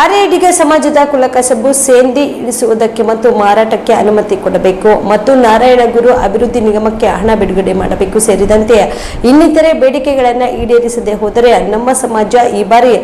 ಆರ್ಎಡಿಗ ಸಮಾಜದ ಕುಲಕಸಬು ಸೇಂದಿ ಇಳಿಸುವುದಕ್ಕೆ ಮತ್ತು ಮಾರಾಟಕ್ಕೆ ಅನುಮತಿ ಕೊಡಬೇಕು ಮತ್ತು ನಾರಾಯಣ ಗುರು ಅಭಿವೃದ್ಧಿ ನಿಗಮಕ್ಕೆ ಹಣ ಬಿಡುಗಡೆ ಮಾಡಬೇಕು. ಸೇರಿದಂತೆ ಇನ್ನಿತರೆ ಬೇಡಿಕೆಗಳನ್ನು ಈಡೇರಿಸದೆ ಹೋದರೆ ನಮ್ಮ ಸಮಾಜ ಈ ಬಾರಿ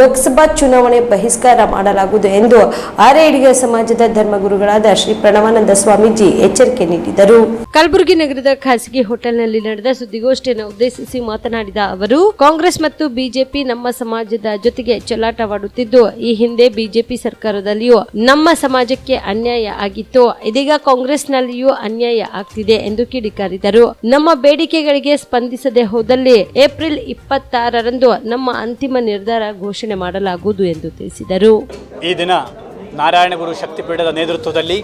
ಲೋಕಸಭಾ ಚುನಾವಣೆ ಬಹಿಷ್ಕಾರ ಮಾಡಲಾಗುವುದು ಎಂದು ಆರ್ಐಡಿಗೆ ಸಮಾಜದ ಧರ್ಮಗುರುಗಳಾದ ಶ್ರೀ ಪ್ರಣವಾನಂದ ಸ್ವಾಮೀಜಿ ಎಚ್ಚರಿಕೆ ನೀಡಿದರು. ಕಲಬುರಗಿ ನಗರದ ಖಾಸಗಿ ಹೋಟೆಲ್ನಲ್ಲಿ ನಡೆದ ಸುದ್ದಿಗೋಷ್ಠಿಯನ್ನು ಉದ್ದೇಶಿಸಿ ಮಾತನಾಡಿದ ಅವರು, ಕಾಂಗ್ರೆಸ್ ಮತ್ತು ಬಿಜೆಪಿ ನಮ್ಮ ಸಮಾಜದ ಜೊತೆಗೆ ಚಲಾಟವಾಡುತ್ತಿದ್ದು ಈ ಹಿಂದೆ ಬಿಜೆಪಿ ಸರ್ಕಾರದಲ್ಲಿಯೂ ನಮ್ಮ ಸಮಾಜಕ್ಕೆ ಅನ್ಯಾಯ ಆಗಿತ್ತು. ಇದೀಗ ಕಾಂಗ್ರೆಸ್ನಲ್ಲಿಯೂ ಅನ್ಯಾಯ ಆಗ್ತಿದೆ ಎಂದು ಕಿಡಿಕಾರಿದರು. ನಮ್ಮ ಬೇಡಿಕೆಗಳಿಗೆ ಸ್ಪಂದಿಸದೆ ಹೋದಲ್ಲಿ ಏಪ್ರಿಲ್ ಇಪ್ಪತ್ತಾರರಂದು ನಮ್ಮ ಅಂತಿಮ ನಿರ್ಧಾರ ಘೋಷಣೆ ಮಾಡಲಾಗುವುದು ಎಂದು ತಿಳಿಸಿದರು. ಈ ದಿನ ನಾರಾಯಣಗುರು ಶಕ್ತಿಪೀಠದ ನೇತೃತ್ವದಲ್ಲಿ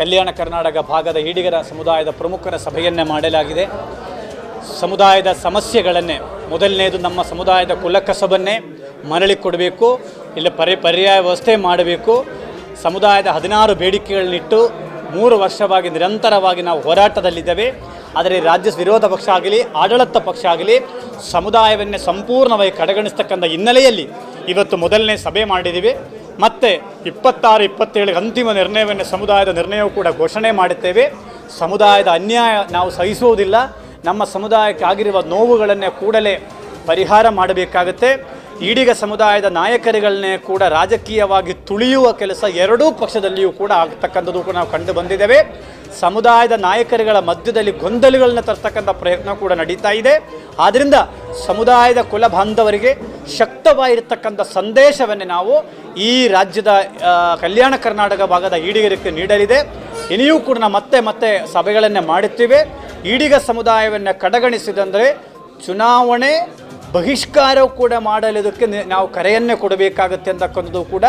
ಕಲ್ಯಾಣ ಕರ್ನಾಟಕ ಭಾಗದ ಈಡಿಗರ ಸಮುದಾಯದ ಪ್ರಮುಖರ ಸಭೆಯನ್ನೇ ಮಾಡಲಾಗಿದೆ. ಸಮುದಾಯದ ಸಮಸ್ಯೆಗಳನ್ನೇ, ಮೊದಲನೇದು ನಮ್ಮ ಸಮುದಾಯದ ಕುಲಕಸಬನ್ನೇ ಮರಳಿ ಕೊಡಬೇಕು. ಇಲ್ಲ ಪರಿ, ಪರ್ಯಾಯ ವ್ಯವಸ್ಥೆ ಮಾಡಬೇಕು. ಸಮುದಾಯದ ಹದಿನಾರು ಬೇಡಿಕೆಗಳನ್ನಿಟ್ಟು ಮೂರು ವರ್ಷವಾಗಿ ನಿರಂತರವಾಗಿ ನಾವು ಹೋರಾಟದಲ್ಲಿದ್ದೇವೆ. ಆದರೆ ರಾಜ್ಯ ವಿರೋಧ ಪಕ್ಷ ಆಗಲಿ, ಆಡಳಿತ ಪಕ್ಷ ಆಗಲಿ, ಸಮುದಾಯವನ್ನೇ ಸಂಪೂರ್ಣವಾಗಿ ಕಡೆಗಣಿಸ್ತಕ್ಕಂಥ ಹಿನ್ನೆಲೆಯಲ್ಲಿ ಇವತ್ತು ಮೊದಲನೇ ಸಭೆ ಮಾಡಿದ್ದೀವಿ. ಮತ್ತು ಇಪ್ಪತ್ತಾರು ಇಪ್ಪತ್ತೇಳು ಅಂತಿಮ ನಿರ್ಣಯವನ್ನು ಸಮುದಾಯದ ನಿರ್ಣಯವೂ ಕೂಡ ಘೋಷಣೆ ಮಾಡುತ್ತೇವೆ ಸಮುದಾಯದ ಅನ್ಯಾಯ ನಾವು ಸಹಿಸುವುದಿಲ್ಲ. ನಮ್ಮ ಸಮುದಾಯಕ್ಕೆ ಆಗಿರುವ ನೋವುಗಳನ್ನೇ ಕೂಡಲೇ ಪರಿಹಾರ ಮಾಡಬೇಕಾಗುತ್ತೆ. ಈಡಿಗ ಸಮುದಾಯದ ನಾಯಕರುಗಳನ್ನೇ ಕೂಡ ರಾಜಕೀಯವಾಗಿ ತುಳಿಯುವ ಕೆಲಸ ಎರಡೂ ಪಕ್ಷದಲ್ಲಿಯೂ ಕೂಡ ಆಗ್ತಕ್ಕಂಥದ್ದು ಕೂಡ ನಾವು ಕಂಡು ಬಂದಿದ್ದೇವೆ. ಸಮುದಾಯದ ನಾಯಕರುಗಳ ಮಧ್ಯದಲ್ಲಿ ಗೊಂದಲಗಳನ್ನ ತರ್ತಕ್ಕಂಥ ಪ್ರಯತ್ನ ಕೂಡ ನಡೀತಾ ಇದೆ. ಆದ್ದರಿಂದ ಸಮುದಾಯದ ಕುಲ ಬಾಂಧವರಿಗೆ ಶಕ್ತವಾಗಿರ್ತಕ್ಕಂಥ ಸಂದೇಶವನ್ನೇ ನಾವು ಈ ರಾಜ್ಯದ ಕಲ್ಯಾಣ ಕರ್ನಾಟಕ ಭಾಗದ ಈಡಿಗರಿಗೆ ನೀಡಲಿದೆ. ಇನಿಯೂ ಕೂಡ ನಾವು ಮತ್ತೆ ಮತ್ತೆ ಸಭೆಗಳನ್ನೇ ಮಾಡುತ್ತೇವೆ. ಈಡಿಗ ಸಮುದಾಯವನ್ನು ಕಡೆಗಣಿಸಿದಂದರೆ ಚುನಾವಣೆ ಬಹಿಷ್ಕಾರವು ಕೂಡ ಮಾಡಲಿದ್ದಕ್ಕೆ ನಾವು ಕರೆಯನ್ನೇ ಕೊಡಬೇಕಾಗುತ್ತೆ ಅಂತಕ್ಕಂಥದ್ದು ಕೂಡ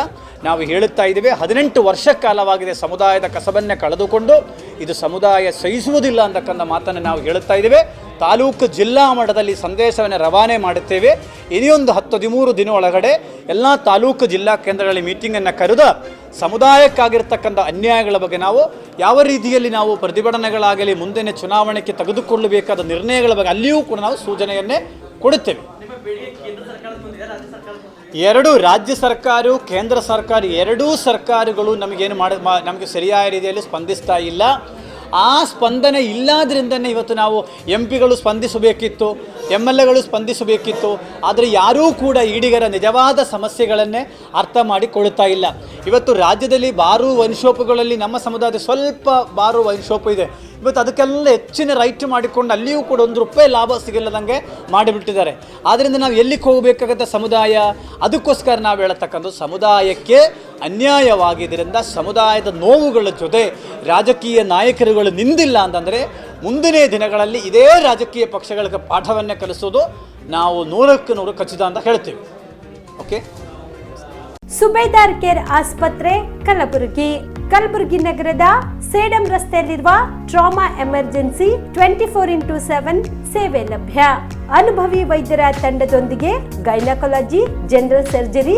ನಾವು ಹೇಳುತ್ತಾ ಇದ್ದೇವೆ. ಹದಿನೆಂಟು ವರ್ಷ ಕಾಲವಾಗಿದೆ ಸಮುದಾಯದ ಕಸಬನ್ನೇ ಕಳೆದುಕೊಂಡು. ಇದು ಸಮುದಾಯ ಸಹಿಸುವುದಿಲ್ಲ ಅಂತಕ್ಕಂಥ ಮಾತನ್ನು ನಾವು ಹೇಳುತ್ತಾ ಇದ್ದೇವೆ. ತಾಲೂಕು ಜಿಲ್ಲಾ ಮಟ್ಟದಲ್ಲಿ ಸಂದೇಶವನ್ನು ರವಾನೆ ಮಾಡುತ್ತೇವೆ. ಇನಿಯೊಂದು ಹತ್ತು ಹದಿಮೂರು ದಿನ ಒಳಗಡೆ ಎಲ್ಲ ತಾಲೂಕು ಜಿಲ್ಲಾ ಕೇಂದ್ರಗಳಲ್ಲಿ ಮೀಟಿಂಗನ್ನು ಕರೆದು ಸಮುದಾಯಕ್ಕಾಗಿರ್ತಕ್ಕಂಥ ಅನ್ಯಾಯಗಳ ಬಗ್ಗೆ ನಾವು ಯಾವ ರೀತಿಯಲ್ಲಿ ನಾವು ಪ್ರತಿಭಟನೆಗಳಾಗಲಿ ಮುಂದಿನ ಚುನಾವಣೆಗೆ ತೆಗೆದುಕೊಳ್ಳಬೇಕಾದ ನಿರ್ಣಯಗಳ ಬಗ್ಗೆ ಅಲ್ಲಿಯೂ ಕೂಡ ನಾವು ಸೂಚನೆಯನ್ನೇ ಕೊಡುತ್ತೇವೆ. ಎರಡು ರಾಜ್ಯ ಸರ್ಕಾರ, ಕೇಂದ್ರ ಸರ್ಕಾರ, ಎರಡೂ ಸರ್ಕಾರಗಳು ನಮಗೇನು ಮಾಡ ನಮಗೆ ಸರಿಯಾದ ರೀತಿಯಲ್ಲಿ ಸ್ಪಂದಿಸ್ತಾ ಇಲ್ಲ. ಆ ಸ್ಪಂದನೆ ಇಲ್ಲಾದ್ರಿಂದನೇ ಇವತ್ತು ನಾವು ಎಂ ಪಿಗಳು ಸ್ಪಂದಿಸಬೇಕಿತ್ತು ಎಂ ಎಲ್ ಎಗಳು ಸ್ಪಂದಿಸಬೇಕಿತ್ತು, ಆದರೆ ಯಾರೂ ಕೂಡ ಈಡಿಗರ ನಿಜವಾದ ಸಮಸ್ಯೆಗಳನ್ನೇ ಅರ್ಥ ಮಾಡಿಕೊಳ್ಳುತ್ತಾ ಇಲ್ಲ. ಇವತ್ತು ರಾಜ್ಯದಲ್ಲಿ ಬಾರು ವನ್ಶೋಪುಗಳಲ್ಲಿ ನಮ್ಮ ಸಮುದಾಯದ ಸ್ವಲ್ಪ ಬಾರು ವನ್ಶೋಪು ಇದೆ. ಇವತ್ತು ಅದಕ್ಕೆಲ್ಲ ಹೆಚ್ಚಿನ ರೈಟ್ ಮಾಡಿಕೊಂಡು ಅಲ್ಲಿಯೂ ಕೂಡ ಒಂದು ರೂಪಾಯಿ ಲಾಭ ಸಿಗಲ್ಲದಂಗೆ ಮಾಡಿಬಿಟ್ಟಿದ್ದಾರೆ. ಆದ್ದರಿಂದ ನಾವು ಎಲ್ಲಿಗೆ ಹೋಗಬೇಕಾಗತ್ತೆ ಸಮುದಾಯ? ಅದಕ್ಕೋಸ್ಕರ ನಾವು ಹೇಳತಕ್ಕಂಥ ಸಮುದಾಯಕ್ಕೆ ಅನ್ಯಾಯವಾಗಿದ್ದರಿಂದ ಸಮುದಾಯದ ನೋವುಗಳ ಜೊತೆ ರಾಜಕೀಯ ನಾಯಕರುಗಳು ನಿಂದಿಲ್ಲ ಅಂತಂದರೆ ಮುಂದಿನ ದಿನಗಳಲ್ಲಿ ಇದೇ ರಾಜಕೀಯ ಪಕ್ಷಗಳಿಗೆ ಪಾಠವನ್ನು ಕಲಿಸೋದು ನಾವು ನೂರಕ್ಕೆ ನೂರು ಖಚಿತ ಅಂತ ಹೇಳ್ತೀವಿ. ಓಕೆ ಸುಬೇದಾರ್ ಕೇರ್ ಆಸ್ಪತ್ರೆ, ಕಲಬುರಗಿ. ಕಲಬುರಗಿ ನಗರದ ಸೇಡಂ ರಸ್ತೆಯಲ್ಲಿರುವ trauma emergency twenty four into seven ಸೇವೆ ಲಭ್ಯ. ಅನುಭವಿ ವೈದ್ಯರ ತಂಡದೊಂದಿಗೆ gynaecology, general surgery